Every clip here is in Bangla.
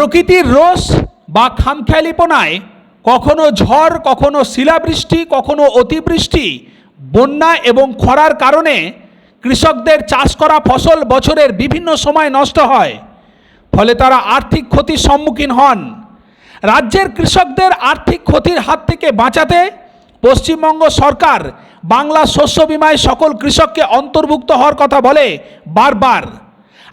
প্রকৃতির রোষ বা খামখেয়ালিপনায় কখনো ঝড়, কখনো শিলাবৃষ্টি, কখনো অতিবৃষ্টি, বন্যা এবং খরার কারণে কৃষকদের চাষ করা ফসল বছরের বিভিন্ন সময় নষ্ট হয়, ফলে তারা আর্থিক ক্ষতির সম্মুখীন হন। রাজ্যের কৃষকদের আর্থিক ক্ষতির হাত থেকে বাঁচাতে পশ্চিমবঙ্গ সরকার বাংলা শস্য বিমায় সকল কৃষককে অন্তর্ভুক্ত হওয়ার কথা বলে বারবার।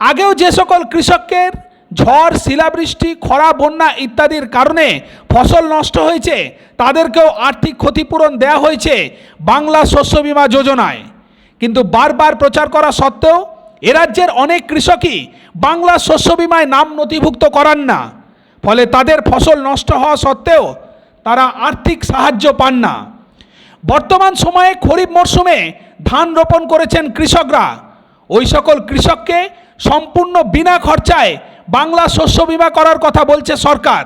আগেও যে সকল কৃষকের ঝড়, শিলাবৃষ্টি, খরা, বন্যা ইত্যাদির কারণে ফসল নষ্ট হয়েছে। তাদেরকেও আর্থিক ক্ষতিপূরণ দেওয়া হয়েছে বাংলা শস্য বিমা যোজনায়। কিন্তু বারবার প্রচার করা সত্ত্বেও এ রাজ্যের অনেক কৃষকই বাংলা শস্য বিমায় নাম নথিভুক্ত করান না। ফলে তাদের ফসল নষ্ট হওয়া সত্ত্বেও তারা আর্থিক সাহায্য পান না। বর্তমান সময়ে খরিফ মরশুমে ধান রোপণ করেছেন কৃষকরা। ওই সকল কৃষককে সম্পূর্ণ বিনা খরচায় বাংলা শস্য বিমা করার কথা বলছে সরকার।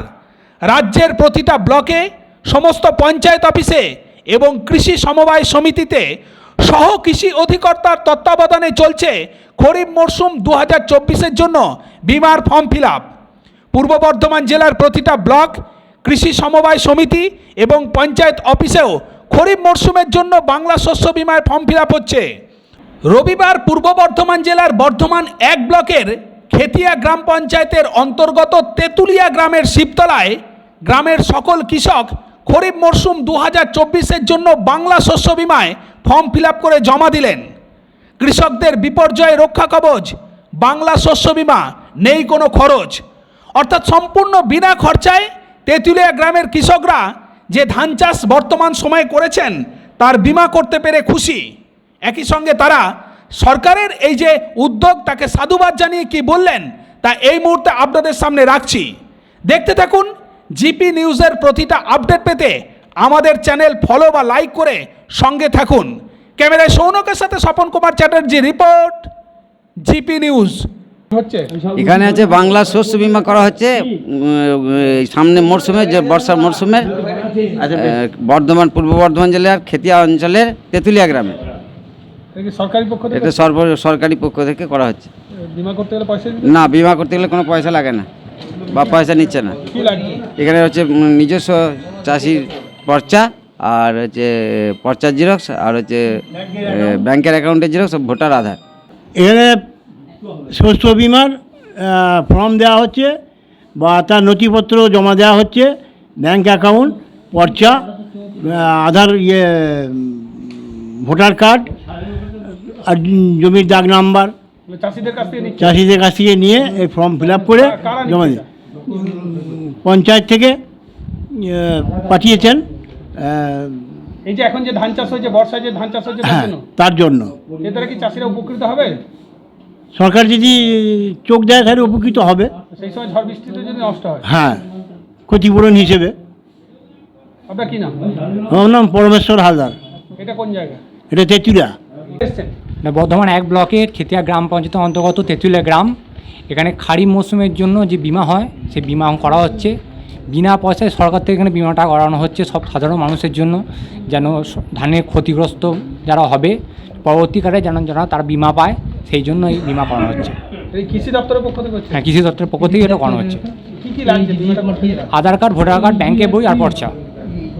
রাজ্যের প্রতিটা ব্লকে সমস্ত পঞ্চায়েত অফিসে এবং কৃষি সমবায় সমিতিতে সহ কৃষি অধিকর্তার তত্ত্বাবধানে চলছে খরিফ মরশুম দু হাজার জন্য বিমার ফর্ম ফিল পূর্ব বর্ধমান জেলার প্রতিটা ব্লক, কৃষি সমবায় সমিতি এবং পঞ্চায়েত অফিসেও খরিফ মরশুমের জন্য বাংলা শস্য বিমায় ফর্ম ফিল হচ্ছে। রবিবার পূর্ব বর্ধমান জেলার বর্ধমান এক ব্লকের খেতিয়া গ্রাম পঞ্চায়েতের অন্তর্গত তেঁতুলিয়া গ্রামের শিবতলায় গ্রামের সকল কৃষক খরিফ মরশুম দু হাজার জন্য বাংলা শস্য বিমায় ফর্ম ফিল করে জমা দিলেন। কৃষকদের বিপর্যয় রক্ষা কবচ, বাংলা শস্য বিমা, নেই কোনো খরচ। অর্থাৎ সম্পূর্ণ বিনা খরচায় তেঁতুলিয়া গ্রামের কৃষকরা যে ধান চাষ বর্তমান সময়ে করেছেন, তার বিমা করতে পেরে খুশি। একই সঙ্গে তারা সরকারের এই যে উদ্যোগ তাকে সাধুবাদ জানিয়ে কি বললেন তা এই মুহূর্তে আপনাদের সামনে রাখছি। দেখতে থাকুন জিপি নিউজের প্রতিটা আপডেট পেতে আমাদের চ্যানেল ফলো বা লাইক করে সঙ্গে থাকুন। ক্যামেরায় সৌনকের সাথে Swapan Kumar Chatterjee report GP news. এখানে আছে বাংলা শস্য বিমা করা হচ্ছে সামনে মরশুমে যে বর্ষার মরশুমে বর্ধমান পূর্ব বর্ধমান জেলার খেতিয়া অঞ্চলের তেঁতুলিয়া গ্রামে। সরকারি পক্ষ থেকে? এটা সর্ব সরকারি পক্ষ থেকে করা হচ্ছে। বিমা করতে গেলে পয়সা না বিমা করতে গেলে কোনো পয়সা লাগে না। বা পয়সা নিচ্ছে না। এখানে হচ্ছে নিজস্ব চাষির পর্চা আর হচ্ছে পর্চার জিরক্স আর হচ্ছে ব্যাংকের অ্যাকাউন্টের জিরক্স ভোটার আধার। এখানে শস্য বিমার ফর্ম দেওয়া হচ্ছে বা তার নথিপত্র জমা দেওয়া হচ্ছে ব্যাংক অ্যাকাউন্ট পর্চা আধার ইয়ে ভোটার কার্ড আর জমির দাগ নাম্বার মানে চাষিদের কাছ থেকে নিয়ে এই ফর্ম ফিল আপ করে জমা দিই পঞ্চায়েত থেকে পাঠিয়েছেন এই যে এখন যে ধান চাষ হয়েছে বর্ষায় যে ধান চাষ হয়েছে তার হ্যাঁ জন্য? এর দ্বারা কি চাষিরা উপকৃত হবে? সরকার যদি চোখ দেয় তাহলে উপকৃত হবে। সেই সময় ঝড় বৃষ্টিতে যদি নষ্ট হয়? হ্যাঁ ক্ষতিপূরণ হিসেবে। আপনার কি নাম? আমার নাম পরমেশ্বর হালদার। এটা কোন জায়গা? এটা এটা বর্ধমান এক ব্লকের খেতিয়া গ্রাম পঞ্চায়েতের অন্তর্গত তেঁতুলিয়া গ্রাম। এখানে খারিফ মৌসুমের জন্য যে বিমা হয় সেই বিমা করা হচ্ছে। বিনা পয়সায় সরকার থেকে এখানে বিমাটা করানো হচ্ছে সব সাধারণ মানুষের জন্য যেন ধানের ক্ষতিগ্রস্ত যারা হবে পরবর্তীকালে যেন যারা তারা বিমা পায় সেই জন্য এই বিমা করানো হচ্ছে। কৃষি দপ্তরের পক্ষ থেকে হ্যাঁ কৃষি দপ্তরের পক্ষ থেকে এটা করানো হচ্ছে? আধার কার্ড ভোটার কার্ড ব্যাংকের বই আর পর্চা।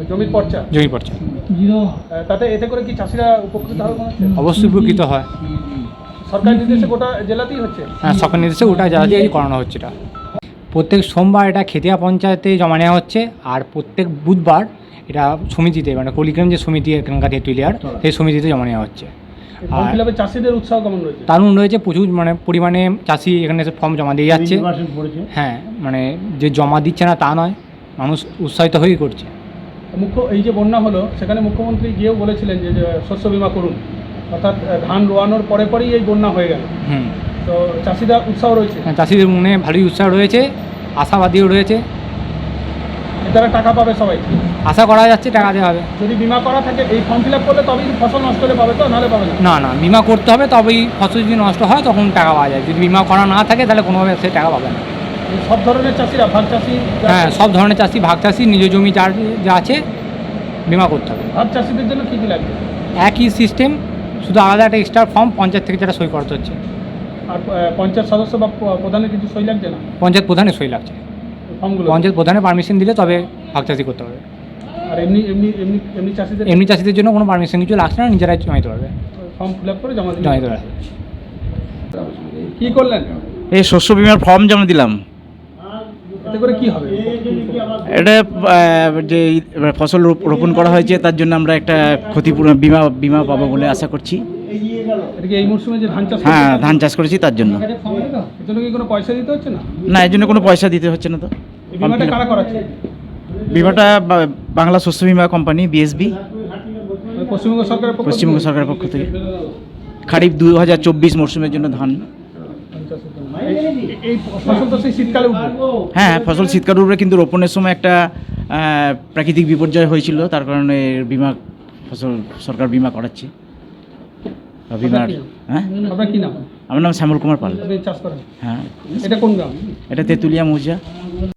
জমির পর্চা? জমি পর্চা। তাতে এতে করে কি চাষিরা উপকৃত হবে অবশ্যই উপকৃত হয়। সরকারি নির্দেশে গোটা জেলাতেই হচ্ছে? হ্যাঁ সরকার নির্দেশে ওটা যা দিয়ে করানো হচ্ছে এটা। প্রত্যেক সোমবার এটা খেতিয়া পঞ্চায়েতে জমা নেওয়া হচ্ছে আর প্রত্যেক বুধবার এটা সমিতিতে মানে কলিগ্রাম যে সমিতি এখানকার তেঁতুলিয়ার সেই সমিতিতে জমা নেওয়া হচ্ছে। আর চাষিদের উৎসাহ কেমন রয়েছে? দারুণ রয়েছে প্রচুর মানে পরিমাণে চাষি এখানে এসে ফর্ম জমা দিয়ে যাচ্ছে। হ্যাঁ মানে যে জমা দিচ্ছে না তা নয় মানুষ উৎসাহিত হয়েই করছে। মুখ্য এই যে বন্যা হলো সেখানে মুখ্যমন্ত্রী গিয়েও বলেছিলেন যে শস্য বিমা করুন। অর্থাৎ ধান রোয়ানোর পরে পরেই এই বন্যা হয়ে গেল। তো চাষিরা উৎসাহ রয়েছে? হ্যাঁ, চাষিদের মনে ভালোই উৎসাহ রয়েছে আশাবাদীও রয়েছে। দ্বারা টাকা পাবে সবাই? আশা করা যাচ্ছে টাকা দেওয়া হবে। যদি বিমা করা থাকে এই ফর্ম ফিল আপ করলে তবেই ফসল নষ্ট হলে পাবে তো নাহলে পাবে না? না না বিমা করতে হবে তবেই ফসল যদি নষ্ট হয় তখন টাকা পাওয়া যায়। যদি বিমা করা না থাকে তাহলে কোনোভাবে সে টাকা পাবে না। সব ধরনের চাষিরা ভাগ চাষি হ্যাঁ সব ধরনের চাষি ভাগ চাষি নিজ জমি যার যা আছে বিমা করতে হবে। ভাগ চাষিদের জন্য কী কী লাগবে? একই সিস্টেম শুধু আলাদা একটা এক্সট্রা ফর্ম পঞ্চায়েত থেকে যেটা সই করতে হচ্ছে। আর পঞ্চায়েত সদস্য বা প্রধানের কিছু সই লাগছে না? পঞ্চায়েত প্রধানের সই লাগছে। ফর্মগুলো? পঞ্চায়েত প্রধানের পারমিশন দিলে তবে ভাগ চাষি করতে পারবে আর এমনি এমনি এমনি এমনি চাষিদের? এমনি চাষিদের জন্য কোনো পারমিশন কিছু লাগছে না নিজেরাই জমা দিতে পারবে। ফর্ম ফিল আপ করে জমা দিতে জমা দিতে পারবে। কি করলেন? এই শস্য বিমার ফর্ম জমা দিলাম এতে করে কি হবে? এটা যে ফসল রোপ- রোপণ করা হয়েছে তার জন্য আমরা একটা ক্ষতিপূরণ বিমা বিমা পাবো বলে আশা করছি। এই মরশুমে যে ধান চাষ হ্যাঁ ধান চাষ করেছি তার জন্য। এর জন্য কি কোনো পয়সা দিতে হচ্ছে না? না এর জন্য কোনো পয়সা দিতে হচ্ছে না তো। বিমাটা কারা করাচ্ছে? বিমাটা বাংলা শস্য বিমা কোম্পানি বিএসবি। পশ্চিমবঙ্গ সরকারের পক্ষ থেকে? পশ্চিমবঙ্গ সরকারের পক্ষ থেকে। খারিফ দু হাজার চব্বিশ মরশুমের জন্য ধান। এই- এই ফসল তো সেই শীতকালে উঠবে। হ্যাঁ ফসল শীতকাল উপরে কিন্তু রোপণের সময় একটা প্রাকৃতিক বিপর্যয় হয়েছিল তার কারণে বিমা ফসল সরকার বিমা করাচ্ছে। বিমার হ্যাঁ? আপনার কি নাম? আমার নাম শ্যামল কুমার পাল। হ্যাঁ। এটা কোন গ্রাম? এটা তেঁতুলিয়া মৌজা।